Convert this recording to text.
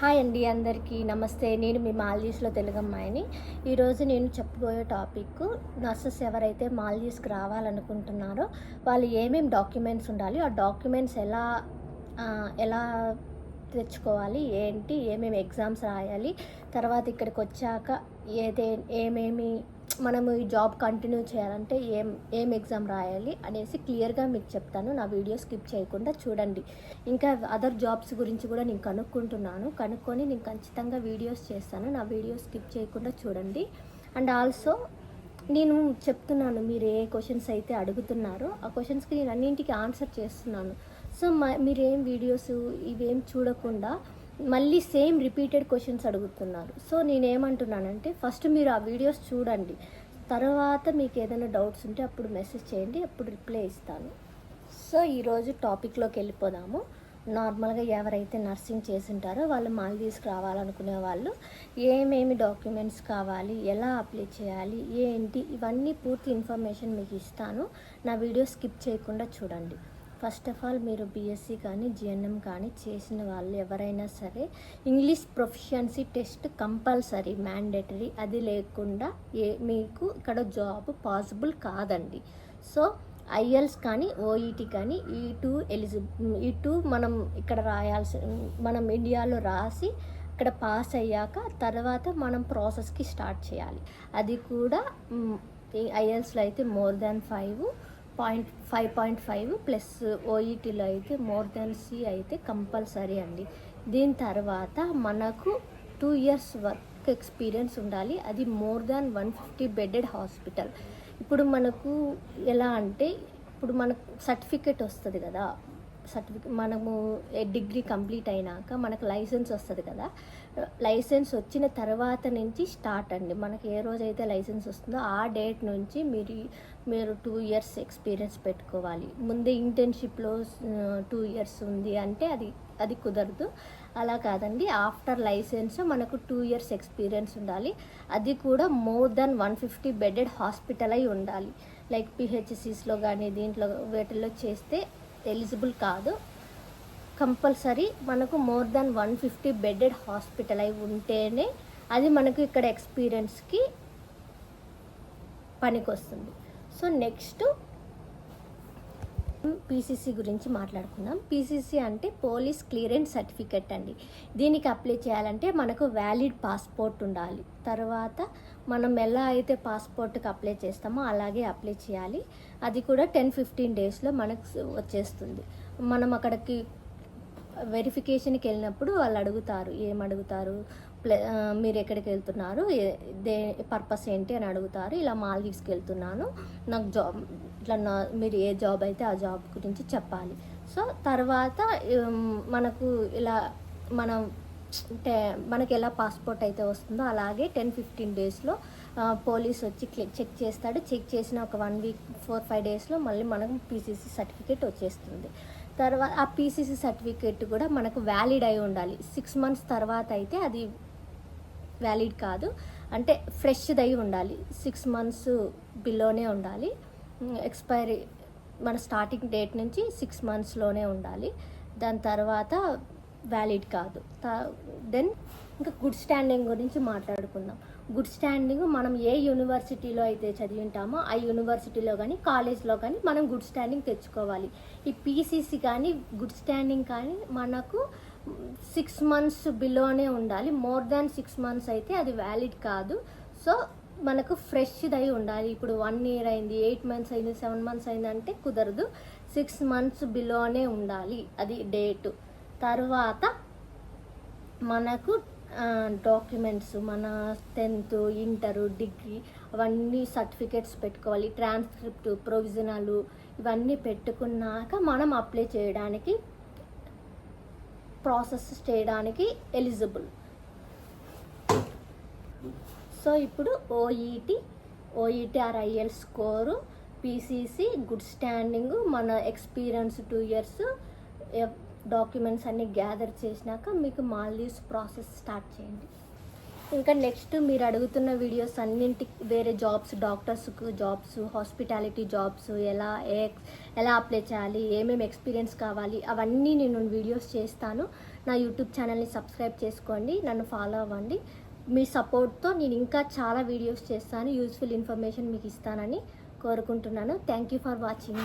Hi అండి అందరికీ. నమస్తే. నేను మీ మాల్దీవ్స్లో తెలుగమ్మాయిని. ఈరోజు నేను చెప్పబోయే టాపిక్ నర్సెస్ ఎవరైతే మాల్దీవ్స్కి రావాలనుకుంటున్నారో వాళ్ళు ఏమేమి డాక్యుమెంట్స్ ఉండాలి ఆ డాక్యుమెంట్స్ ఎలా ఎలా తెచ్చుకోవాలి ఏంటి ఏమేమి ఎగ్జామ్స్ రాయాలి తర్వాత ఇక్కడికి వచ్చాక ఏదే ఏమేమి మనము ఈ జాబ్ కంటిన్యూ చేయాలంటే ఏం ఏం ఎగ్జామ్ రాయాలి అనేసి క్లియర్గా మీకు చెప్తాను. నా వీడియో స్కిప్ చేయకుండా చూడండి. ఇంకా అదర్ జాబ్స్ గురించి కూడా నేను కనుక్కుంటున్నాను. కనుక్కొని నేను ఖచ్చితంగా వీడియోస్ చేస్తాను. నా వీడియో స్కిప్ చేయకుండా చూడండి. అండ్ ఆల్సో నేను చెప్తున్నాను మీరు ఏ క్వశ్చన్స్ అయితే అడుగుతున్నారో ఆ క్వశ్చన్స్కి నేను అన్నింటికి ఆన్సర్ చేస్తున్నాను. సో మా మీరేం వీడియోస్ ఇవేం చూడకుండా మళ్ళీ సేమ్ రిపీటెడ్ క్వశ్చన్స్ అడుగుతున్నారు. సో నేనేమంటున్నానంటే ఫస్ట్ మీరు ఆ వీడియోస్ చూడండి. తర్వాత మీకు ఏదైనా డౌట్స్ ఉంటే అప్పుడు మెసేజ్ చేయండి అప్పుడు రిప్లై ఇస్తాను. సో ఈరోజు టాపిక్లోకి వెళ్ళిపోదాము. నార్మల్గా ఎవరైతే నర్సింగ్ చేసింటారో వాళ్ళు మాల్దీవ్స్కి రావాలనుకునే వాళ్ళు ఏమేమి డాక్యుమెంట్స్ కావాలి ఎలా అప్లై చేయాలి ఏంటి ఇవన్నీ పూర్తి ఇన్ఫర్మేషన్ మీకు ఇస్తాను. నా వీడియో స్కిప్ చేయకుండా చూడండి. ఫస్ట్ ఆఫ్ ఆల్ మీరు బీఎస్సీ కానీ జిఎన్ఎం కానీ చేసిన వాళ్ళు ఎవరైనా సరే English proficiency test compulsory mandatory అది లేకుండా ఏ మీకు ఇక్కడ జాబ్ పాసిబుల్ కాదండి. సో ఐఎల్స్ కానీ ఓఈటీ కానీ ఈ టూ ఎలిజిబుల్ ఈ టూ మనం ఇక్కడ రాయాల్సి మనం ఇండియాలో రాసి ఇక్కడ పాస్ అయ్యాక తర్వాత మనం ప్రాసెస్కి స్టార్ట్ చేయాలి. అది కూడా ఐఎల్స్లో అయితే more than five point five point five plus ఓఈటీలో అయితే మోర్ దెన్ సి అయితే కంపల్సరీ అండి. దీని తర్వాత మనకు టూ ఇయర్స్ వర్క్ ఎక్స్పీరియన్స్ ఉండాలి. అది more than one fifty bedded hospital. ఇప్పుడు మనకు ఎలా అంటే ఇప్పుడు మనకు సర్టిఫికేట్ వస్తుంది కదా సర్టిఫికెట్ మనము డిగ్రీ కంప్లీట్ అయినాక మనకు లైసెన్స్ వస్తుంది కదా. లైసెన్స్ వచ్చిన తర్వాత నుంచి స్టార్ట్ అండి. మనకి ఏ రోజైతే లైసెన్స్ వస్తుందో ఆ డేట్ నుంచి మీరు మీరు టూ ఇయర్స్ ఎక్స్పీరియన్స్ పెట్టుకోవాలి. ముందే ఇంటర్న్షిప్లో టూ ఇయర్స్ ఉంది అంటే అది అది కుదరదు. అలా కాదండి. ఆఫ్టర్ లైసెన్స్ మనకు టూ ఇయర్స్ ఎక్స్పీరియన్స్ ఉండాలి. అది కూడా more than one fifty bedded hospital అయి ఉండాలి. లైక్ పిహెచ్సిస్లో కానీ దీంట్లో వీటిల్లో చేస్తే ఎలిజిబుల్ కాదు. కంపల్సరీ మనకు more than one fifty bedded hospital అయి ఉంటేనే అది మనకు ఇక్కడ ఎక్స్పీరియన్స్కి పనికొస్తుంది. సో నెక్స్ట్ పీసీసీ గురించి మాట్లాడుకుందాం. పీసీసీ అంటే పోలీస్ క్లియరెన్స్ సర్టిఫికెట్ అండి. దీనికి అప్లై చేయాలంటే మనకు వ్యాలిడ్ పాస్పోర్ట్ ఉండాలి. తర్వాత మనం ఎలా అయితే పాస్పోర్ట్కి అప్లై చేస్తామో అలాగే అప్లై చేయాలి. అది కూడా టెన్ ఫిఫ్టీన్ డేస్లో మనకు వచ్చేస్తుంది. మనం అక్కడికి వెరిఫికేషన్కి వెళ్ళినప్పుడు వాళ్ళు అడుగుతారు ఏం అడుగుతారు ప్లే మీరు ఎక్కడికి వెళ్తున్నారు దే పర్పస్ ఏంటి అని అడుగుతారు ఇలా మాల్దీవ్స్కి వెళ్తున్నాను నాకు జాబ్ ఇట్లా నా మీరు ఏ జాబ్ అయితే ఆ జాబ్ గురించి చెప్పాలి. సో తర్వాత మనకు ఇలా మనం టే మనకి ఎలా పాస్పోర్ట్ అయితే వస్తుందో అలాగే టెన్ ఫిఫ్టీన్ డేస్లో పోలీస్ వచ్చి చెక్ చేస్తాడు. చెక్ చేసిన ఒక వన్ వీక్ ఫోర్ ఫైవ్ డేస్లో మళ్ళీ మనకు పీసీసీ సర్టిఫికేట్ వచ్చేస్తుంది. తర్వాత ఆ పీసీసీ సర్టిఫికేట్ కూడా మనకు వ్యాలిడ్ అయి ఉండాలి. సిక్స్ మంత్స్ తర్వాత అయితే అది వ్యాలిడ్ కాదు. అంటే ఫ్రెష్ది అయి ఉండాలి. సిక్స్ మంత్స్ బిలోనే ఉండాలి. ఎక్స్పైరీ మన స్టార్టింగ్ డేట్ నుంచి సిక్స్ మంత్స్లోనే ఉండాలి. దాని తర్వాత వ్యాలిడ్ కాదు. దెన్ ఇంకా గుడ్ స్టాండింగ్ గురించి మాట్లాడుకుందాం. గుడ్ స్టాండింగ్ మనం ఏ యూనివర్సిటీలో అయితే చదివి ఉంటామో ఆ యూనివర్సిటీలో కానీ కాలేజ్లో కానీ మనం గుడ్ స్టాండింగ్ తెచ్చుకోవాలి. ఈ పీసీసీ కానీ గుడ్ స్టాండింగ్ కానీ మనకు సిక్స్ మంత్స్ బిలోనే ఉండాలి. మోర్ దాన్ సిక్స్ మంత్స్ అయితే అది వ్యాలిడ్ కాదు. సో మనకు ఫ్రెష్ది అయి ఉండాలి. ఇప్పుడు వన్ ఇయర్ అయింది ఎయిట్ మంత్స్ అయింది సెవెన్ మంత్స్ అయింది అంటే కుదరదు. సిక్స్ మంత్స్ బిలోనే ఉండాలి. అది డేటు తర్వాత మనకు డాక్యుమెంట్స్ మన టెన్త్ ఇంటర్ డిగ్రీ అవన్నీ సర్టిఫికేట్స్ పెట్టుకోవాలి. ట్రాన్స్క్రిప్ట్ ప్రొవిజనలు ఇవన్నీ పెట్టుకున్నాక మనం అప్లై చేయడానికి ప్రాసెస్ చేయడానికి ఎలిజిబుల్ సో ఇప్పుడు ఓఈటి ఓఈటి ఆర్ ఐఎల్ స్కోరు పీసీసీ గుడ్ స్టాండింగ్ మన ఎక్స్పీరియన్స్ టూ ఇయర్స్ డాక్యుమెంట్స్ అన్ని గ్యాదర్ చేసినాక మీకు మాల్దీవ్స్ ప్రాసెస్ స్టార్ట్ చేయండి. ఇంకా నెక్స్ట్ మీరు అడుగుతున్న వీడియోస్ అన్నింటి వేరే జాబ్స్ డాక్టర్స్కు జాబ్స్ హాస్పిటాలిటీ జాబ్స్ ఎలా ఏ ఎలా అప్లై చేయాలి ఏమేమి ఎక్స్పీరియన్స్ కావాలి అవన్నీ నేను వీడియోస్ చేస్తాను. నా యూట్యూబ్ ఛానల్ని సబ్స్క్రైబ్ చేసుకోండి నన్ను ఫాలో అవ్వండి. మీ సపోర్ట్తో నేను ఇంకా చాలా వీడియోస్ చేస్తాను యూస్ఫుల్ ఇన్ఫర్మేషన్ మీకు ఇస్తానని కోరుకుంటున్నాను. Thank you for watching.